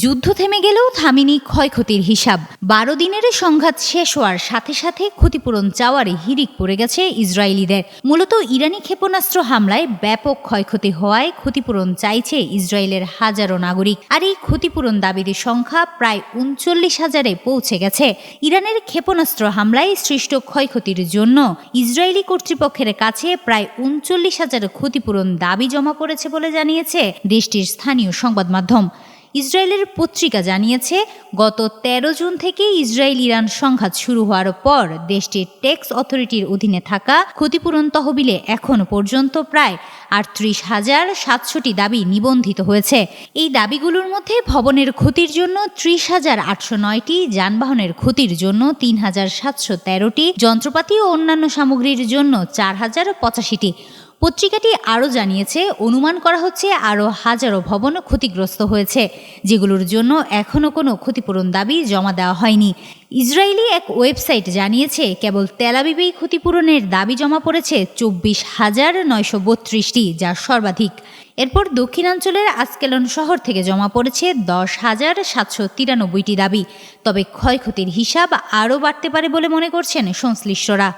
যুদ্ধ থেমে গেলেও থামেনি ক্ষয়ক্ষতির হিসাব। বারো দিনের সংঘাত শেষ হওয়ার সাথে সাথে ক্ষতিপূরণ চাওয়ার হিরিক পড়ে গেছে ইসরায়েলিদের। মূলত ইরানি ক্ষেপণাস্ত্র হামলায় ব্যাপক ক্ষয়ক্ষতি হওয়ায় ক্ষতিপূরণ চাইছে ইসরায়েলের হাজারো নাগরিক। আর এই ক্ষতিপূরণ দাবির সংখ্যা প্রায় উনচল্লিশ হাজারে পৌঁছে গেছে। ইরানের ক্ষেপণাস্ত্র হামলায় সৃষ্ট ক্ষয়ক্ষতির জন্য ইসরায়েলি কর্তৃপক্ষের কাছে প্রায় উনচল্লিশ হাজার ক্ষতিপূরণ দাবি জমা পড়েছে বলে জানিয়েছে দেশটির স্থানীয় সংবাদ মাধ্যম ইসরায়েলের পত্রিকা জানিয়েছে, গত ১৩ জুন থেকে ইসরায়েল ইরান সংঘাত শুরু হওয়ার পর দেশটির ট্যাক্স অথরিটির অধীনে থাকা ক্ষতিপূরণ তহবিলে এখন পর্যন্ত প্রায় আটত্রিশ হাজার সাতশোটি দাবি নিবন্ধিত হয়েছে। এই দাবিগুলোর মধ্যে ভবনের ক্ষতির জন্য ত্রিশ হাজার আটশো নয়টি, যানবাহনের ক্ষতির জন্য তিন হাজার সাতশো তেরোটি, যন্ত্রপাতি ও অন্যান্য সামগ্রীর জন্য চার হাজার পঁচাশিটি। পত্রিকাটি আরও জানিয়েছে, অনুমান করা হচ্ছে আরও হাজারো ভবন ক্ষতিগ্রস্ত হয়েছে, যেগুলোর জন্য এখনও কোনো ক্ষতিপূরণ দাবি জমা দেওয়া হয়নি। ইসরায়েলি এক ওয়েবসাইট জানিয়েছে, কেবল তেলাবিবেই ক্ষতিপূরণের দাবি জমা পড়েছে চব্বিশ হাজার নয়শো বত্রিশটি, যা সর্বাধিক। এরপর দক্ষিণাঞ্চলের আসকেলন শহর থেকে জমা পড়েছে দশ হাজার সাতশো তিরানব্বইটি দাবি। তবে ক্ষয়ক্ষতির হিসাব আরও বাড়তে পারে বলে মনে করছেন সংশ্লিষ্টরা।